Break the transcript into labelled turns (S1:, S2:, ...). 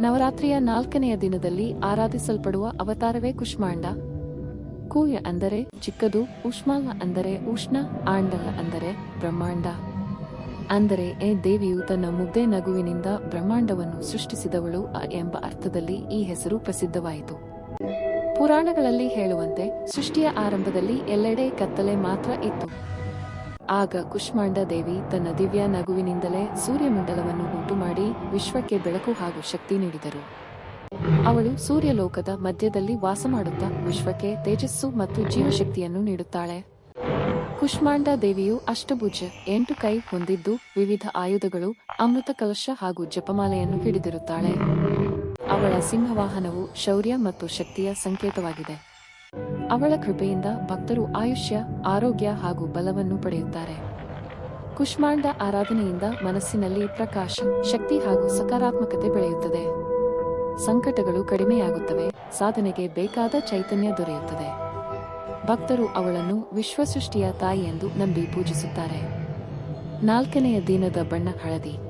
S1: ನವರಾತ್ರಿಯ ನಾಲ್ಕನೆಯ ದಿನದಲ್ಲಿ ಆರಾಧಿಸಲ್ಪಡುವ ಅವತಾರವೇ ಕುಷ್ಮಾಂಡ. ಕೂಯ ಅಂದರೆ ಚಿಕ್ಕದು, ಉಷ್ಮಾಂಗ ಅಂದರೆ ಉಷ್ಣ, ಆಂಡಲ ಅಂದರೆ ಬ್ರಹ್ಮಾಂಡ. ಅಂದರೆ ಎ ದೇವಿಯು ತನ್ನ ಮುದ್ದೆ ನಗುವಿನಿಂದ ಬ್ರಹ್ಮಾಂಡವನ್ನು ಸೃಷ್ಟಿಸಿದವಳು ಎಂಬ ಅರ್ಥದಲ್ಲಿ ಈ ಹೆಸರು ಪ್ರಸಿದ್ಧವಾಯಿತು. ಪುರಾಣಗಳಲ್ಲಿ ಹೇಳುವಂತೆ ಸೃಷ್ಟಿಯ ಆರಂಭದಲ್ಲಿ ಎಲ್ಲೆಡೆ ಕತ್ತಲೆ ಮಾತ್ರ ಇತ್ತು. ಆಗ ಕುಷ್ಮಾಂಡ ದೇವಿ ತನ್ನ ದಿವ್ಯ ನಗುವಿನಿಂದಲೇ ಸೂರ್ಯಮಂಡಲವನ್ನು ಉಂಟುಮಾಡಿ ವಿಶ್ವಕ್ಕೆ ಬೆಳಕು ಹಾಗೂ ಶಕ್ತಿ ನೀಡಿದರು. ಅವಳು ಸೂರ್ಯಲೋಕದ ಮಧ್ಯದಲ್ಲಿ ವಾಸ ಮಾಡುತ್ತಾ ವಿಶ್ವಕ್ಕೆ ತೇಜಸ್ಸು ಮತ್ತು ಜೀವಶಕ್ತಿಯನ್ನು ನೀಡುತ್ತಾಳೆ. ಕುಷ್ಮಾಂಡ ದೇವಿಯು ಅಷ್ಟಭುಜ, ಎಂಟು ಕೈ ಹೊಂದಿದ್ದು ವಿವಿಧ ಆಯುಧಗಳು, ಅಮೃತ ಕಲಶ ಹಾಗೂ ಜಪಮಾಲೆಯನ್ನು ಹಿಡಿದಿರುತ್ತಾಳೆ. ಅವಳ ಸಿಂಹವಾಹನವು ಶೌರ್ಯ ಮತ್ತು ಶಕ್ತಿಯ ಸಂಕೇತವಾಗಿದೆ. ಅವಳ ಕೃಪೆಯಿಂದ ಭಕ್ತರು ಆಯುಷ್ಯ, ಆರೋಗ್ಯ ಹಾಗೂ ಬಲವನ್ನು ಪಡೆಯುತ್ತಾರೆ. ಕುಷ್ಮಾಂಡ ಆರಾಧನೆಯಿಂದ ಮನಸ್ಸಿನಲ್ಲಿ ಪ್ರಕಾಶ, ಶಕ್ತಿ ಹಾಗೂ ಸಕಾರಾತ್ಮಕತೆ ಬೆಳೆಯುತ್ತದೆ. ಸಂಕಟಗಳು ಕಡಿಮೆಯಾಗುತ್ತವೆ, ಸಾಧನೆಗೆ ಬೇಕಾದ ಚೈತನ್ಯ ದೊರೆಯುತ್ತದೆ. ಭಕ್ತರು ಅವಳನ್ನು ವಿಶ್ವಸೃಷ್ಟಿಯ ತಾಯಿ ಎಂದು ನಂಬಿ ಪೂಜಿಸುತ್ತಾರೆ. ನಾಲ್ಕನೆಯ ದಿನದ ಬಣ್ಣ ಹಳದಿ.